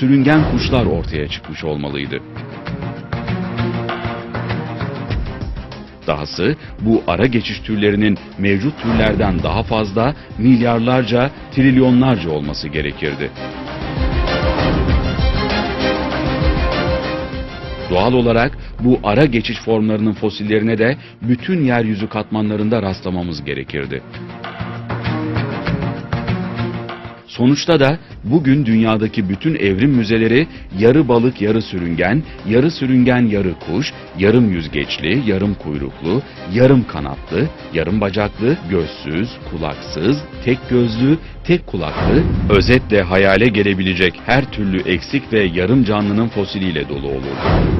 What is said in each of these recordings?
sürüngen kuşlar ortaya çıkmış olmalıydı. Dahası bu ara geçiş türlerinin mevcut türlerden daha fazla milyarlarca, trilyonlarca olması gerekirdi. Doğal olarak bu ara geçiş formlarının fosillerine de bütün yeryüzü katmanlarında rastlamamız gerekirdi. Sonuçta da bugün dünyadaki bütün evrim müzeleri yarı balık yarı sürüngen, yarı sürüngen yarı kuş, yarım yüzgeçli, yarım kuyruklu, yarım kanatlı, yarım bacaklı, gözsüz, kulaksız, tek gözlü, tek kulaklı, özetle hayale gelebilecek her türlü eksik ve yarım canlının fosiliyle dolu olurdu.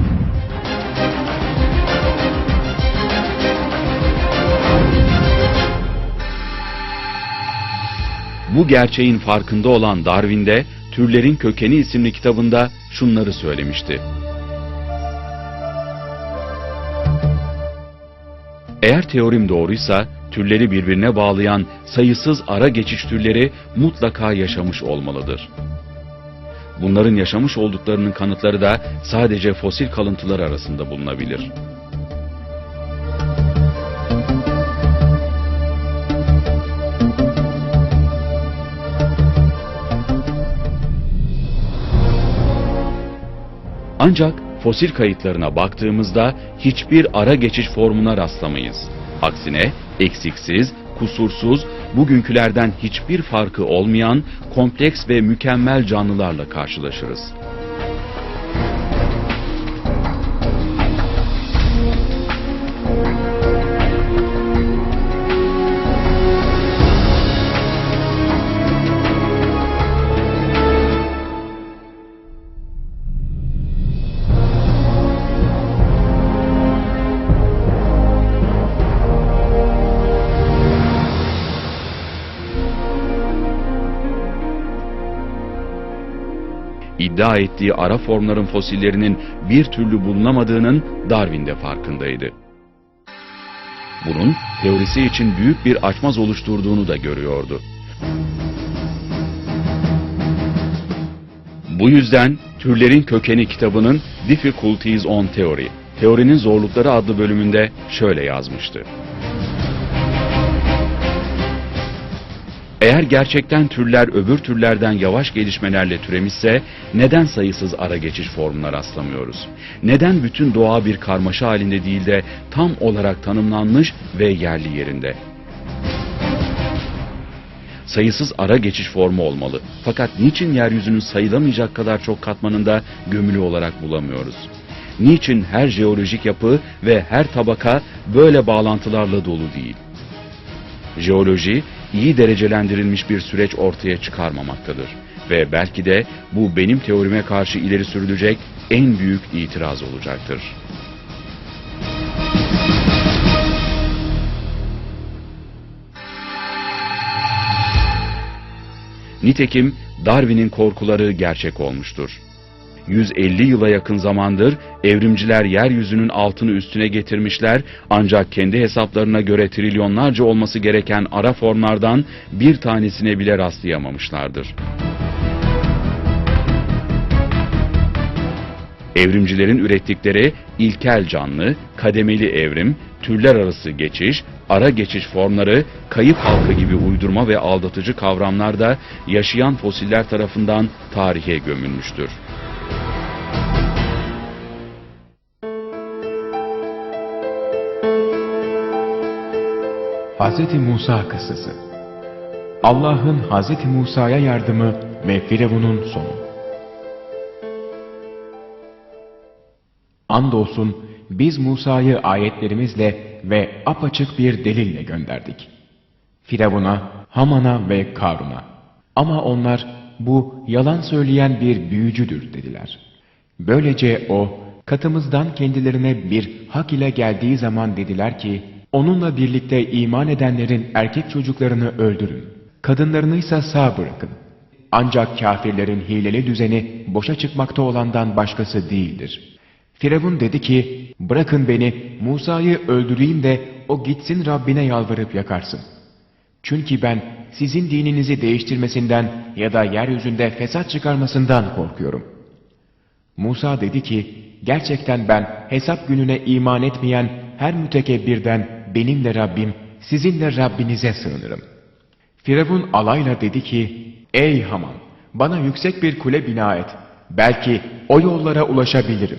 Bu gerçeğin farkında olan Darwin de Türlerin Kökeni isimli kitabında şunları söylemişti. Eğer teorim doğruysa türleri birbirine bağlayan sayısız ara geçiş türleri mutlaka yaşamış olmalıdır. Bunların yaşamış olduklarının kanıtları da sadece fosil kalıntılar arasında bulunabilir. Ancak fosil kayıtlarına baktığımızda hiçbir ara geçiş formuna rastlamayız. Aksine eksiksiz, kusursuz, bugünkülerden hiçbir farkı olmayan kompleks ve mükemmel canlılarla karşılaşırız. İddia ettiği ara formların fosillerinin bir türlü bulunamadığının Darwin de farkındaydı. Bunun teorisi için büyük bir açmaz oluşturduğunu da görüyordu. Bu yüzden Türlerin Kökeni kitabının Difficulties on Theory, Teorinin Zorlukları adlı bölümünde şöyle yazmıştı. Eğer gerçekten türler öbür türlerden yavaş gelişmelerle türemişse neden sayısız ara geçiş formuna rastlamıyoruz? Neden bütün doğa bir karmaşa halinde değil de tam olarak tanımlanmış ve yerli yerinde? Sayısız ara geçiş formu olmalı. Fakat niçin yeryüzünün sayılamayacak kadar çok katmanında gömülü olarak bulamıyoruz? Niçin her jeolojik yapı ve her tabaka böyle bağlantılarla dolu değil? Jeoloji iyi derecelendirilmiş bir süreç ortaya çıkarmamaktadır. Ve belki de bu benim teorime karşı ileri sürülecek en büyük itiraz olacaktır. Nitekim Darwin'in korkuları gerçek olmuştur. 150 yıla yakın zamandır evrimciler yeryüzünün altını üstüne getirmişler ancak kendi hesaplarına göre trilyonlarca olması gereken ara formlardan bir tanesine bile rastlayamamışlardır. Evrimcilerin ürettikleri ilkel canlı, kademeli evrim, türler arası geçiş, ara geçiş formları, kayıp halka gibi uydurma ve aldatıcı kavramlar da yaşayan fosiller tarafından tarihe gömülmüştür. Hz. Musa kıssası Allah'ın Hz. Musa'ya yardımı ve Firavun'un sonu Andolsun biz Musa'yı ayetlerimizle ve apaçık bir delille gönderdik. Firavun'a, Haman'a ve Karun'a. Ama onlar bu yalan söyleyen bir büyücüdür dediler. Böylece o katımızdan kendilerine bir hak ile geldiği zaman dediler ki onunla birlikte iman edenlerin erkek çocuklarını öldürün. Kadınlarını ise sağ bırakın. Ancak kafirlerin hileli düzeni boşa çıkmakta olandan başkası değildir. Firavun dedi ki, bırakın beni Musa'yı öldüreyim de o gitsin Rabbine yalvarıp yakarsın. Çünkü ben sizin dininizi değiştirmesinden ya da yeryüzünde fesat çıkarmasından korkuyorum. Musa dedi ki, gerçekten ben hesap gününe iman etmeyen her mütekebbirden benimle Rabbim, sizinle Rabbinize sığınırım. Firavun alayla dedi ki, Ey Haman, bana yüksek bir kule bina et. Belki o yollara ulaşabilirim.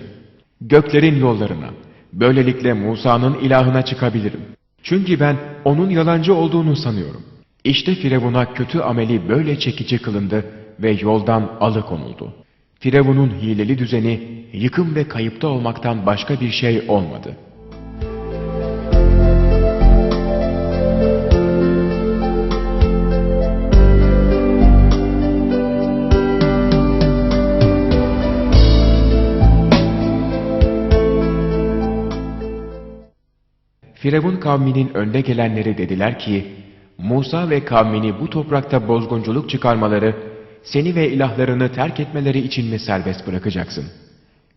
Göklerin yollarına. Böylelikle Musa'nın ilahına çıkabilirim. Çünkü ben onun yalancı olduğunu sanıyorum. İşte Firavun'a kötü ameli böyle çekici kılındı ve yoldan alıkonuldu. Firavun'un hileli düzeni yıkım ve kayıpta olmaktan başka bir şey olmadı. Firavun kavminin önde gelenleri dediler ki, Musa ve kavmini bu toprakta bozgunculuk çıkarmaları, seni ve ilahlarını terk etmeleri için mi serbest bırakacaksın?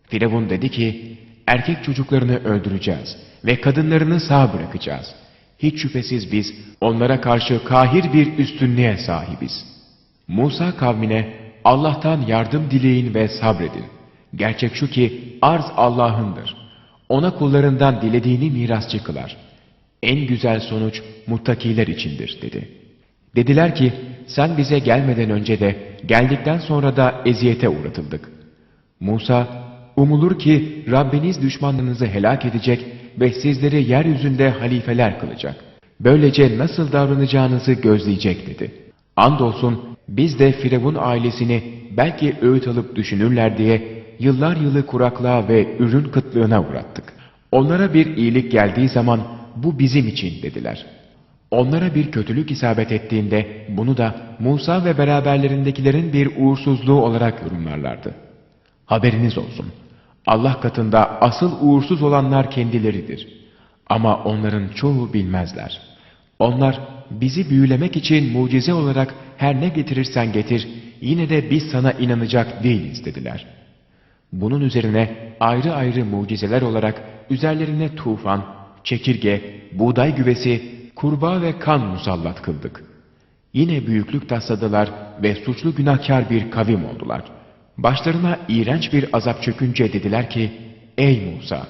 Firavun dedi ki, erkek çocuklarını öldüreceğiz ve kadınlarını sağ bırakacağız. Hiç şüphesiz biz onlara karşı kahir bir üstünlüğe sahibiz. Musa kavmine Allah'tan yardım dileyin ve sabredin. Gerçek şu ki arz Allah'ındır. Ona kullarından dilediğini mirasçı kılar. En güzel sonuç muttakiler içindir dedi. Dediler ki sen bize gelmeden önce de geldikten sonra da eziyete uğratıldık. Musa umulur ki Rabbiniz düşmanlarınızı helak edecek ve sizleri yeryüzünde halifeler kılacak. Böylece nasıl davranacağınızı gözleyecek dedi. Andolsun biz de Firavun ailesini belki öğüt alıp düşünürler diye yıllar yılı kuraklığa ve ürün kıtlığına uğrattık. Onlara bir iyilik geldiği zaman bu bizim için dediler. Onlara bir kötülük isabet ettiğinde bunu da Musa ve beraberlerindekilerin bir uğursuzluğu olarak yorumlarlardı. Haberiniz olsun. Allah katında asıl uğursuz olanlar kendileridir. Ama onların çoğu bilmezler. Onlar bizi büyülemek için mucize olarak her ne getirirsen getir, yine de biz sana inanacak değiliz dediler. Bunun üzerine ayrı ayrı mucizeler olarak üzerlerine tufan, çekirge, buğday güvesi, kurbağa ve kan musallat kıldık. Yine büyüklük tasladılar ve suçlu günahkar bir kavim oldular. Başlarına iğrenç bir azap çökünce dediler ki, Ey Musa!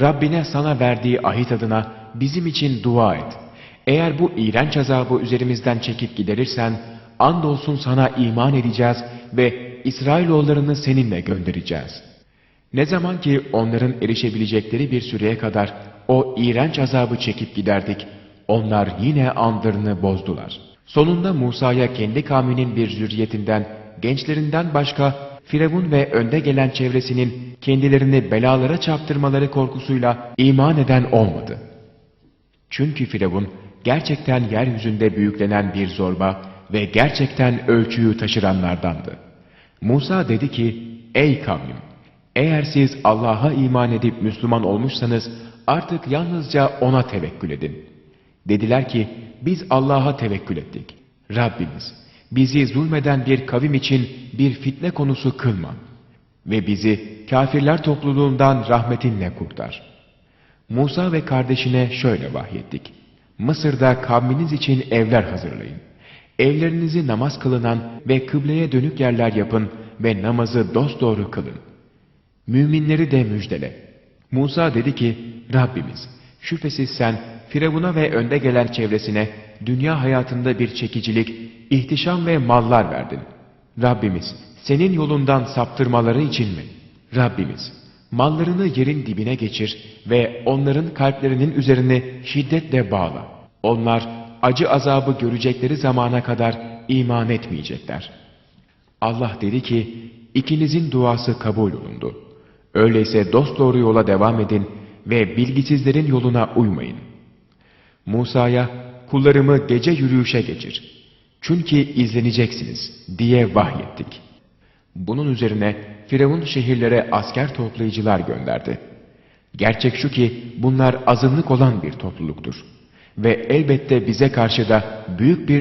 Rabbine sana verdiği ahit adına bizim için dua et. Eğer bu iğrenç azabı üzerimizden çekip giderirsen, andolsun sana iman edeceğiz ve İsrailoğullarını seninle göndereceğiz. Ne zaman ki onların erişebilecekleri bir süreye kadar o iğrenç azabı çekip giderdik, onlar yine andırını bozdular. Sonunda Musa'ya kendi kavminin bir zürriyetinden, gençlerinden başka Firavun ve önde gelen çevresinin kendilerini belalara çarptırmaları korkusuyla iman eden olmadı. Çünkü Firavun gerçekten yeryüzünde büyüklenen bir zorba ve gerçekten ölçüyü taşıranlardandı. Musa dedi ki, Ey kavmim! Eğer siz Allah'a iman edip Müslüman olmuşsanız artık yalnızca O'na tevekkül edin. Dediler ki, biz Allah'a tevekkül ettik. Rabbimiz, bizi zulmeden bir kavim için bir fitne konusu kılma. Ve bizi kafirler topluluğundan rahmetinle kurtar. Musa ve kardeşine şöyle vahyettik. Mısır'da kavminiz için evler hazırlayın. Evlerinizi namaz kılınan ve kıbleye dönük yerler yapın ve namazı dosdoğru kılın. Müminleri de müjdele. Musa dedi ki, Rabbimiz, şüphesiz sen Firavun'a ve önde gelen çevresine dünya hayatında bir çekicilik, ihtişam ve mallar verdin. Rabbimiz, senin yolundan saptırmaları için mi? Rabbimiz, mallarını yerin dibine geçir ve onların kalplerinin üzerine şiddetle bağla. Onlar acı azabı görecekleri zamana kadar iman etmeyecekler. Allah dedi ki, ikinizin duası kabul olundu. Öyleyse dosdoğru yola devam edin ve bilgisizlerin yoluna uymayın. Musa'ya, kullarımı gece yürüyüşe geçir. Çünkü izleneceksiniz diye vahyettik. Bunun üzerine Firavun şehirlere asker toplayıcılar gönderdi. Gerçek şu ki bunlar azınlık olan bir topluluktur. Ve elbette bize karşı da büyük bir